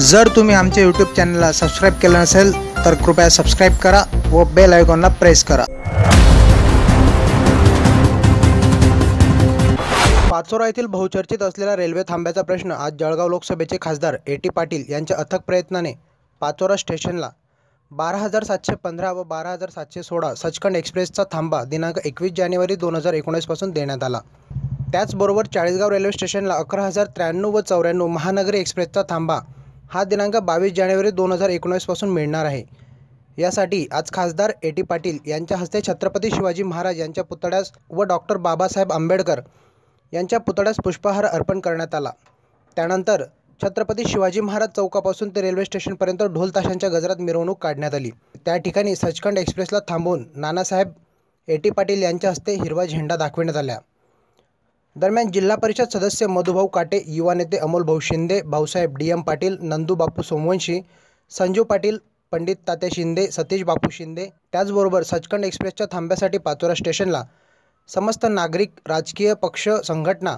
जर तुम्ही आमच्या यूट्यूब चॅनलला सबस्क्राईब केलं नसेल तर कृपया सबस्क्राईब करा व बेल आयकॉनला प्रेस करा. पाचोरा येथील बहुचर्चित असलेला रेल्वे थांब्याचा प्रश्न आज जळगाव लोकसभेचे खासदार ए टी पाटील यांच्या अथक प्रयत्नाने पाचोरा स्टेशनला बारा हजार सातशे पंधरा व बारा हजार सातशे सोळा सचखंड एक्सप्रेसचा थांबा दिनांक एकवीस जानेवारी दोन हजार एकोणीसपासून देण्यात आला. त्याचबरोबर चाळीसगाव रेल्वे स्टेशनला अकरा हजार त्र्याण्णव व चौऱ्याण्णव महानगरी एक्सप्रेसचा थांबा हा दिनांक बावीस जानेवारी दोन हजार एकोणीसपासून मिळणार आहे. यासाठी आज खासदार ए टी पाटील यांच्या हस्ते छत्रपती शिवाजी महाराज यांच्या पुतळ्यास व डॉक्टर बाबासाहेब आंबेडकर यांच्या पुतळ्यास पुष्पहार अर्पण करण्यात आला. त्यानंतर छत्रपती शिवाजी महाराज चौकापासून ते रेल्वे स्टेशनपर्यंत ढोल ताशांच्या गजरात मिरवणूक काढण्यात आली. त्या ठिकाणी सचखंड एक्सप्रेसला थांबवून नानासाहेब ए टी पाटील यांच्या हस्ते हिरवा झेंडा दाखविण्यात आला. दरम्यान जिल्हा परिषद सदस्य मधुभाऊ काटे युवा नेते अमोल भाऊ शिंदे भाऊसाहेब डी एम पाटील नंदू बापू सोमवंशी संजू पाटील पंडित तात्या शिंदे सतीश बापू शिंदे त्याचबरोबर सचखंड एक्सप्रेसच्या थांब्यासाठी पाचोरा स्टेशनला समस्त नागरिक राजकीय पक्ष संघटना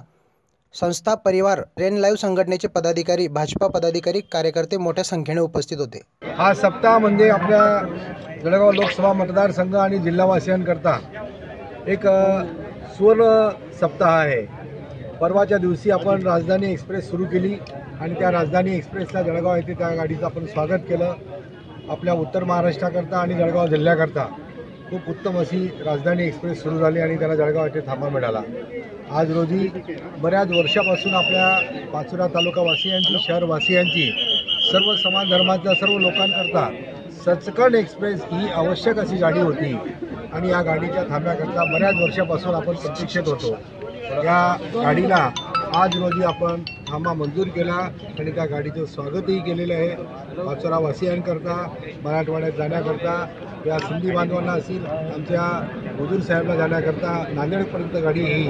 संस्था परिवार ट्रेन लाईव्ह संघटनेचे पदाधिकारी भाजपा पदाधिकारी कार्यकर्ते मोठ्या संख्येने उपस्थित होते. हा सप्ताह म्हणजे आपल्या जळगाव लोकसभा मतदारसंघ आणि जिल्हावासियांकरता एक सुवर्ण सप्ताह आहे परवाच्या दिवशी आपण राजधानी एक्सप्रेस सुरू केली आणि त्या राजधानी एक्सप्रेसला जळगाव येथे त्या गाडीचं आपण स्वागत केलं. आपल्या उत्तर महाराष्ट्राकरता आणि जळगाव जिल्ह्याकरता खूप उत्तम अशी राजधानी एक्सप्रेस सुरू झाली आणि त्याला जळगाव येथे थांबा मिळाला. आज रोजी बऱ्याच वर्षापासून आपल्या पाचोरा तालुकावासियांची शहरवासियांची सर्व समाज धर्माच्या सर्व लोकांकरता सचखंड एक्सप्रेस ही आवश्यक अशी गाडी होती. आणि या गाडीच्या थांब्याकरता बऱ्याच वर्षापासून आपण प्रतीक्षेत होतो. या गाडीला आज रोजी आपण थांबा मंजूर केला. आणि त्या गाडीचं स्वागतही केलेलं आहे. पाचोरावासियांकरता मराठवाड्यात जाण्याकरता या सिंधी बांधवांना असेल आमच्या हजूर साहेबला जाण्याकरता नांदेडपर्यंत गाडी ही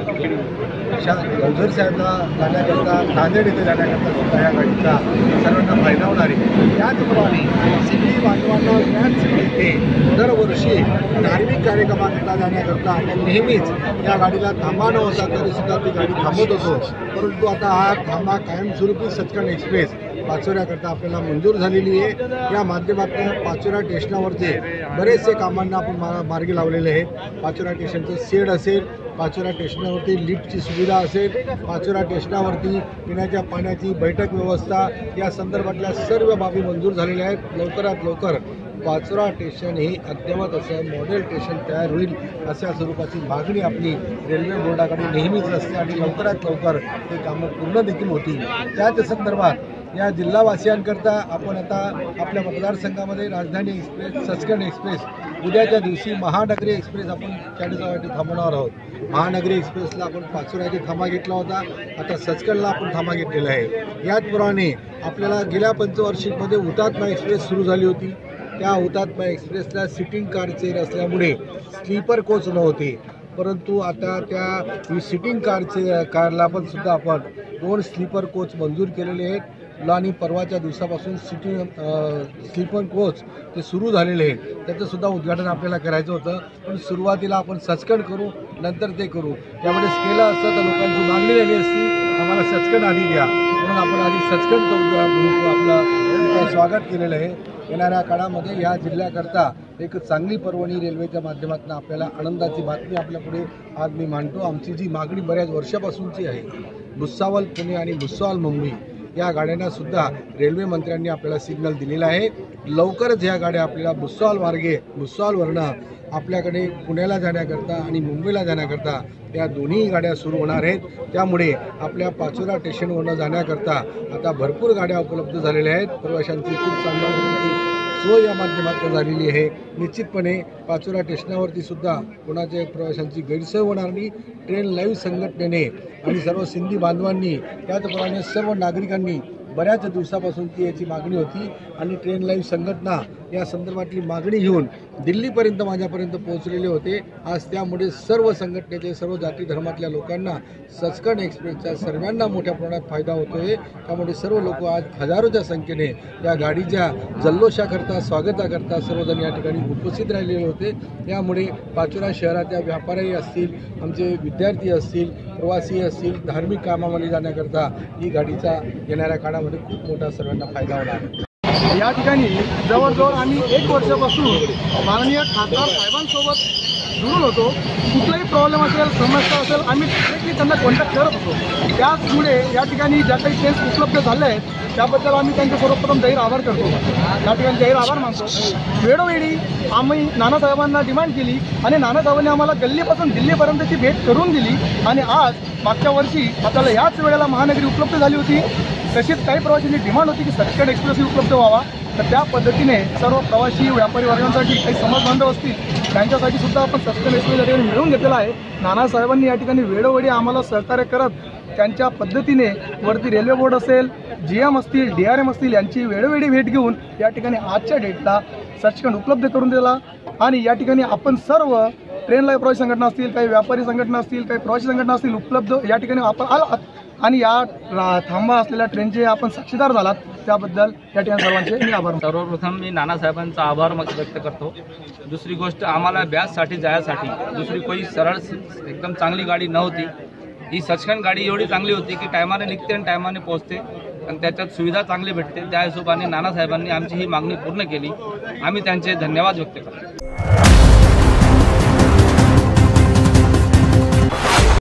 अशा हजूर साहेबला जाण्याकरता नांदेड येथे जाण्याकरता सुद्धा या गाडीचा सर्वांना फायदा होणार आहे. त्याचप्रमाणे सिंधी बांधवांना याच येथे दरवर्षी धार्मिक कार्यक्रमाकरता जाण्याकरता नेहमीच या गाडीला थांबा न होता तरी सुद्धा ती गाडी थांबत होतो. परंतु आता हा थांबा हा कायमस्वरूपी सचखंड एक्सप्रेस पाचोऱ्याकरता आपल्याला मंजूर झालेली आहे. या माध्यमातून पाचोऱ्या स्टेशनावरचे बरेचसे कामांना आपण मा मार्गी लावलेले आहेत. पाचोरा स्टेशनचं सेड असेल पाचोरा स्टेशनावरती लिफ्टची सुविधा असेल पाचोरा स्टेशनावरती पिण्याच्या पाण्याची बैठक व्यवस्था या संदर्भातल्या सर्व बाबी मंजूर झालेल्या आहेत. लवकरात लवकर पाचोरा स्टेशन हे अद्ययावत असं मॉडेल स्टेशन तयार होईल अशा स्वरूपाची मागणी आपली रेल्वे बोर्डाकडे नेहमीच असते आणि लवकरात लवकर ते कामं पूर्ण देखील होतील. त्याच संदर्भात या जिल्हावासियांकरता आपण आता आपल्या मतदारसंघामध्ये राजधानी एक्सप्रेस सचखंड एक्सप्रेस उद्याच्या दिवशी महानगरी एक्सप्रेस आपण चाळीसगाव थांबणार थांबवणार आहोत. महानगरी एक्सप्रेसला आपण पाचोऱ्याची थांबा घेतला होता. आता सचखंडला आपण थांबा घेतलेला आहे. याचप्रमाणे आपल्याला गेल्या पंचवार्षिकमध्ये हुतात्मा एक्सप्रेस सुरू झाली होती. त्या हुतात्मा एक्सप्रेसला सिटिंग कारचे असल्यामुळे स्लीपर कोच नव्हते. परंतु आता त्या सिटिंग कारचे कारला पण सुद्धा आपण दोन स्लीपर कोच मंजूर केलेले आहेत. आणि परवाच्या दिवसापासून सिटी स्लीपर कोच ते सुरू झालेले आहेत. त्याचंसुद्धा उद्घाटन आपल्याला करायचं होतं. पण सुरुवातीला आपण सचखंड करू नंतर ते करू. त्यामध्ये केलं असतं तर लोकांची मागणी झाली असती. आम्हाला सचखंड आधी द्या. म्हणून आपण आधी सचखंड करू आपलं स्वागत केलेलं आहे. येणाऱ्या काळामध्ये या जिल्ह्याकरता एक चांगली पर्वणी रेल्वेच्या माध्यमातून आपल्याला आनंदाची बातमी आपल्यापुढे आज मी मांडतो. आमची जी मागणी बऱ्याच वर्षापासूनची आहे भुसावल पुणे आणि भुसावल मुंबई या गाड्यांना सुद्धा रेल्वे मंत्र्यांनी आपल्याला सिग्नल दिलेला आहे. लवकरच ह्या गाड्या आपल्याला भुसावल मार्गे भुसावलवरनं आपल्याकडे पुण्याला जाण्याकरता आणि मुंबईला जाण्याकरता या दोन्ही गाड्या सुरू होणार आहेत. त्यामुळे आपल्या पाचोरा स्टेशनवरनं जाण्याकरता आता भरपूर गाड्या उपलब्ध झालेल्या आहेत. प्रवाशांची खूप चांगल्या सोय या माध्यमातून झालेली आहे. निश्चितपणे पाचोरा स्टेशनावरती सुद्धा कोणाच्या प्रवाशांची गैरसोय होणार नाही. ट्रेन लाईव्ह संघटनेने आणि सर्व सिंधी बांधवांनी त्याचप्रमाणे सर्व नागरिकांनी बऱ्याच दिवसापासून ती याची मागणी होती आणि ट्रेन लाईव्ह संघटना या संदर्भातली मागणी घेऊन दिल्लीपर्यंत माझ्यापर्यंत पोहोचलेले होते. आज त्यामुळे सर्व संघटनेचे सर्व जाती धर्मातल्या लोकांना सचखंड एक्सप्रेसचा सर्वांना मोठ्या प्रमाणात फायदा होतोय. त्यामुळे सर्व लोक आज हजारोच्या संख्येने या गाडीच्या जल्लोषाकरता स्वागताकरता सर्वजण या ठिकाणी उपस्थित राहिलेले होते. त्यामुळे पाचोरा शहराच्या व्यापारी असतील आमचे विद्यार्थी असतील प्रवासी असतील धार्मिक कामामध्ये जाण्याकरता ही गाडीचा येणाऱ्या काळामध्ये खूप मोठा सर्वांना फायदा होणार आहे. या ठिकाणी जवळजवळ आम्ही एक वर्षापासून माननीय खासदार साहेबांसोबत जुळून होतो. कुठलाही प्रॉब्लेम असेल समस्या असेल आम्ही डायरेक्टली त्यांना कॉन्टॅक्ट करत होतो. त्याचमुळे या ठिकाणी ज्या काही ट्रेन्स उपलब्ध झाल्या आहेत त्याबद्दल आम्ही त्यांचे सर्वप्रथम जाहीर आभार करतो. या ठिकाणी जाहीर आभार मानतो. वेळोवेळी आम्ही नानासाहेबांना डिमांड केली आणि नानासाहेबांनी आम्हाला गल्लीपासून दिल्लीपर्यंतची भेट करून दिली. आणि आज मागच्या वर्षी आपल्याला याच वेळेला महानगरी उपलब्ध झाली होती. तशीच काही प्रवाशांची डिमांड होती की सचखंड एक्सप्रेसही उपलब्ध व्हावा. तर त्या पद्धतीने सर्व प्रवासी व्यापारी वर्गांसाठी काही समाज बांधव असतील त्यांच्यासाठी सुद्धा आपण सचखंड एक्सप्रेस या ठिकाणी मिळवून घेतलेला आहे. नानासाहेबांनी या ठिकाणी वेळोवेळी आम्हाला सहकार्य करत त्यांच्या पद्धतीने वरती रेल्वे बोर्ड असेल जी एम असतील डी आर एम असतील यांची वेळोवेळी भेट घेऊन या ठिकाणी आजच्या डेटला सचखंड उपलब्ध करून दिला. आणि या ठिकाणी आपण सर्व ट्रेनला प्रवासी संघटना असतील काही व्यापारी संघटना असतील काही प्रवासी संघटना असतील उपलब्ध या ठिकाणी आपण आलात. आणि या थांबा असलेल्या ट्रेनचे आपण साक्षीदार झालात त्याबद्दल या ठिकाणी सर्वांचे मी आभार सर्वप्रथम मी नानासाहेबांचा आभार व्यक्त करतो. दुसरी गोष्ट आम्हाला ब्याससाठी जायसाठी दुसरी कोणी सरळ एकदम चांगली गाडी नव्हती. ही सचखंड गाडी एवढी चांगली होती की टायमाने निघते आणि टायमाने पोहोचते आणि त्याच्यात सुविधा चांगली भेटते. त्या हिशोबाने नानासाहेबांनी आमची ही मागणी पूर्ण केली. आम्ही त्यांचे धन्यवाद व्यक्त करतो.